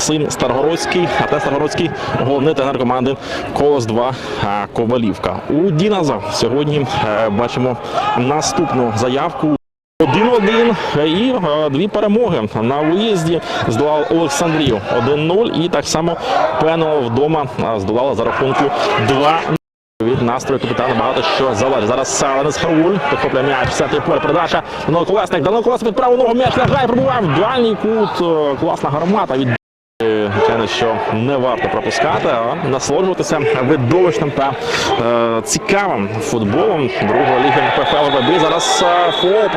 Максим Старгородський, Артем Старгородський, головний тренер команди Колос 2 Ковалівка. У Діназа сьогодні е, бачимо наступну заявку. 1-1 і е, дві перемоги на виїзді здолав Олександрію 1-0 і так само Пено вдома е, здолала за рахунку 2 від настрою капітана багато що залежить. Зараз Саленес Харуль підхоплює м'яч в центрі поля. Передача Данило Колесник. Данило Колесник під праву ногу м'яч лягає, пробував дальній кут. Е, Класна гармата від Е, Звичайно, що не варто пропускати, а насолоджуватися видовищним та е, цікавим футболом другої ліги ПФЛ ВБ. Зараз е, фол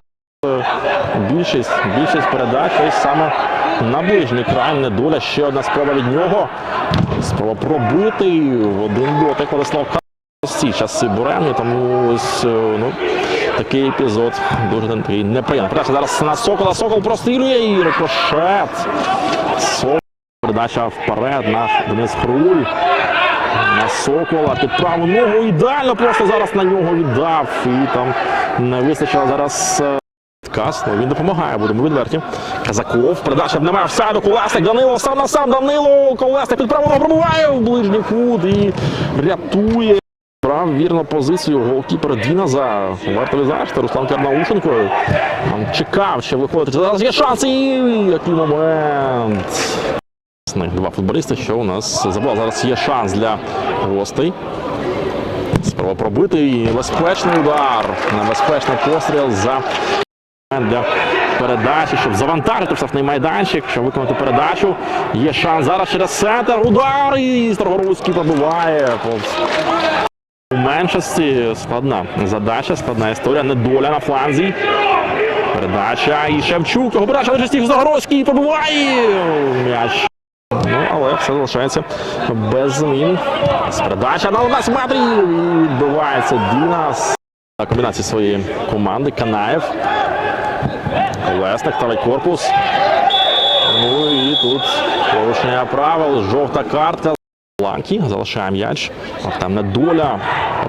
більшість, більшість передач ось саме на ближній край недоля. Ще одна спроба від нього. Спроба пробити в один дотик Владислав Карлос. ці часи буремні, тому ось е, ну, такий епізод дуже неприємний. Передача зараз на Сокола. Сокол прострілює і рикошет. Передача вперед на Денис Хруль. На Сокола під праву ногу ідеально просто зараз на нього віддав. І там не вистачило зараз е, ну, він допомагає, будемо відверті. Казаков, передача немає всаду, Колесник, Данило, сам на сам, Данило, Колесник під правого пробуває в ближній кут і рятує. Брав вірно позицію голкіпер Діназа. Варто відзначити, Руслан Карнаушенко. Там чекав, що виходить. Зараз є шанс і який момент. Два футболісти, що у нас забула. Зараз є шанс для гостей. Спроба пробити і небезпечний удар. Небезпечний постріл за для передачі, щоб завантажити штрафний майданчик, щоб виконати передачу. Є шанс зараз через центр. Удар і Старгородський пробиває. У меншості складна задача, складна історія. Недоля на фланзі. Передача і Шевчук. Його передача лише стіг Загородський пробиває. М'яч. Все залишається без змін. Передача на 11 метрів. І відбивається Дінас. Комбінації своєї команди. Канаєв. Колесник, старий корпус. Ну і тут порушення правил. Жовта картка. Малакі залишає м'яч. Там недоля.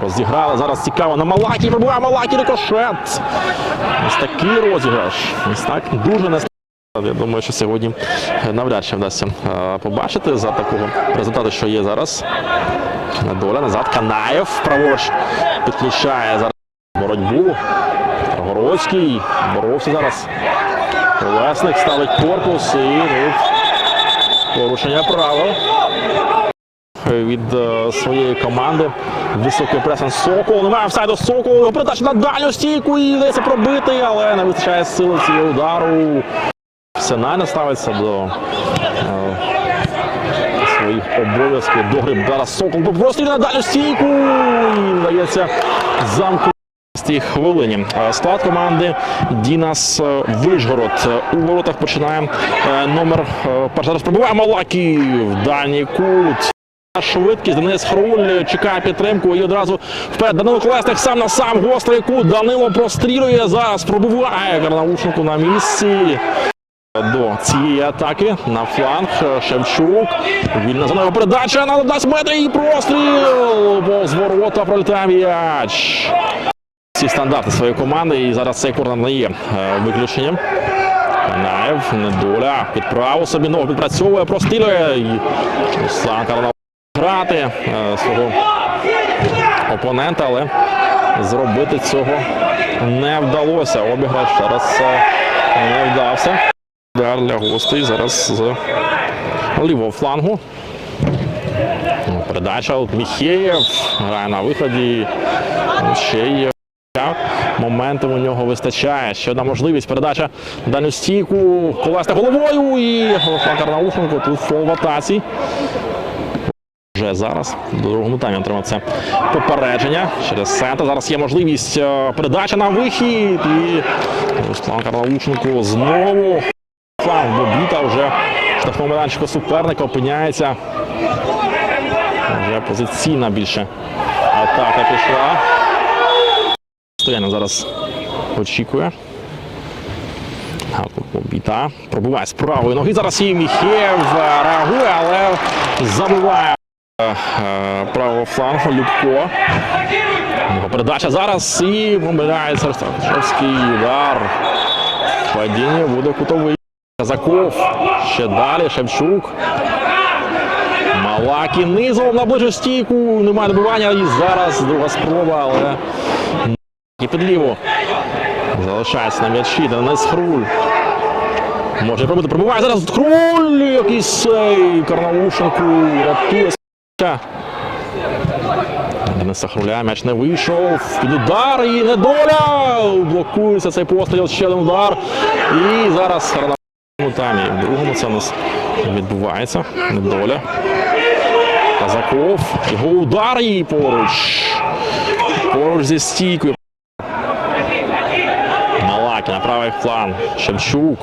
Розіграли. Зараз цікаво на Малакі. Пробуває Малакі рикошет. Ось такий розіграш. Ось так дуже не я думаю, що сьогодні навряд чи вдасться е, побачити за такого результату, що є зараз. Недоля назад. Канаєв праворуч підключає зараз боротьбу. Городський боровся зараз. Колесник ставить корпус і порушення правил від е, своєї команди. Високий пресинг Сокол. Немає офсайду Сокол. Передача на дальню стійку і вдається пробити, але не вистачає сили цього удару. Сенайна ставиться до е, своїх обов'язків. До гри зараз Сокол простріл на дальню стійку і вдається замку. Тій хвилині Е, склад команди Дінас е, Вишгород у воротах починає номер е, перший зараз пробиває Малакі в дальній кут. Швидкість Денис Хруль чекає підтримку і одразу вперед. Данило Колесник сам на сам гострий кут. Данило прострілює зараз. Пробиває Карнаушенко на місці. До цієї атаки на фланг Шевчук. Вільна зонова передача на 11 метрів і простріл. Бо з ворота пролітає м'яч. Всі стандарти своєї команди. І зараз цей корнер не є е, виключенням. Канаєв, недоля, під праву собі ногу підпрацьовує, прострілює. Руслан Карнал грати е, свого опонента, але зробити цього не вдалося. Обіграш зараз е, не вдався. Удар для гостей зараз з лівого флангу. Передача от Міхеєв грає на виході. Ще є моментів у нього вистачає. Ще одна можливість. Передача на дальню стійку. Колесник головою і Руслан Карнаушенко тут фол в атаці. Вже зараз до другому таймі отримав це попередження через центр. Зараз є можливість е, передача на вихід. І Руслан Карнаушенко знову фланг добіта вже в штрафному майданчику суперника опиняється. Вже позиційна більше атака пішла. Стоянов зараз очікує. Біта пробуває з правої ноги. Зараз і Міхєв реагує, але забуває е, е, правого флангу Любко. Його передача зараз і помиляється Шовський удар. Падіння буде кутовий. Казаков. Ще далі Шевчук. Малакі низом на ближню стійку. Немає добивання. І зараз друга спроба, але і під ліву. Залишається на м'ячі. Денис Хруль. Може пробити. Пробиває зараз Хруль. Якийсь сей. Карнаушенку. Рятує с***а. Дениса Хруля м'яч не вийшов. Під удар і недоля. Блокується цей постріл. Ще один удар. І зараз Там. І в другому це у нас відбувається. Недоля. Казаков. Його удар і поруч. Поруч зі стійкою. Малакі на правий фланг. Шевчук.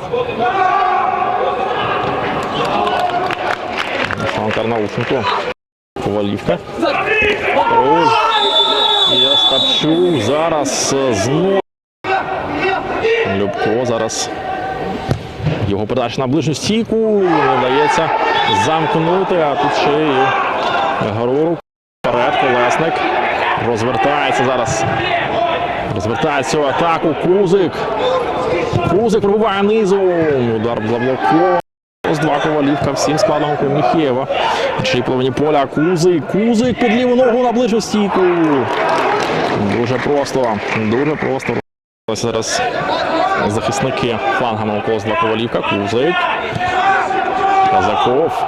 Карнаушенко. Ковалівка. І Остапчук. Зараз е, знову. Любко зараз. Його передача на ближню стійку. Не вдається замкнути, а тут ще і Гарурук. Вперед, колесник. Розвертається зараз. Розвертається в атаку. Кузик. Кузик пробиває низом. Удар заблоковано. Ось два ковалівка всім складом Міхєва. Чи половині поля Кузик. Кузик під ліву ногу на ближню стійку. Дуже просто. Дуже просто. Ось зараз захисники флангами около два ковалівка. Кузик. Казаков.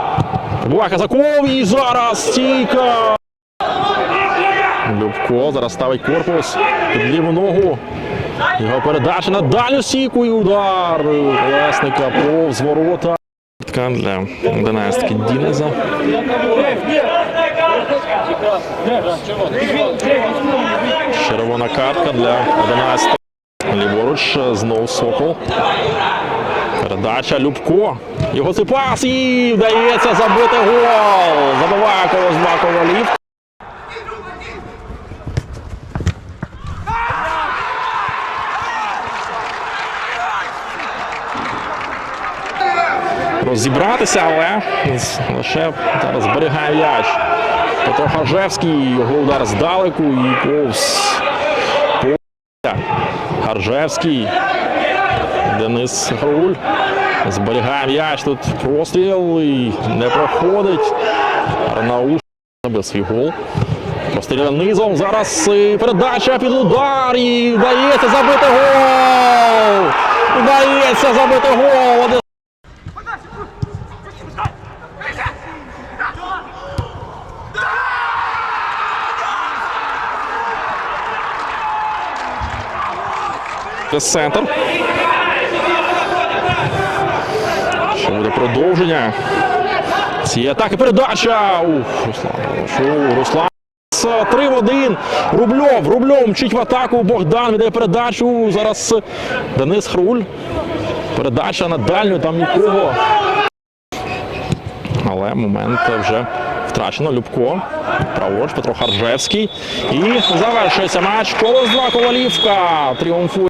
Пробиває Казаков і зараз стійка. Любко зараз ставить корпус під ліву ногу. Його передача на дальню стійку і удар Колесника повз ворота. Для династики Дінеза. Червона картка для 11. Ліворуч знову Сокол. Передача Любко. Його це пас і вдається забити гол. Забиває колос два ковалів. розібратися, але лише зараз зберігає м'яч. Петро Харжевський, його удар здалеку і повз. Повз. Харжевський. Денис Груль. Зберігає м'яч. Тут простріл і не проходить. Арнауш забив свій гол. Простріляє низом. Зараз е, передача під удар і вдається забити гол! Вдається забити гол! Один центр. Що буде продовження? Цієї атаки передача. Ух, Руслан. Руслан. 3 в 1. Рубльов. Рубльов мчить в атаку. Богдан віддає передачу. Зараз Денис Хруль. Передача на дальню, там нікого. Але момент вже втрачено. Любко. Праворуч Петро Харжевський. І завершується матч. Колос 2 Ковалівка. Тріумфує.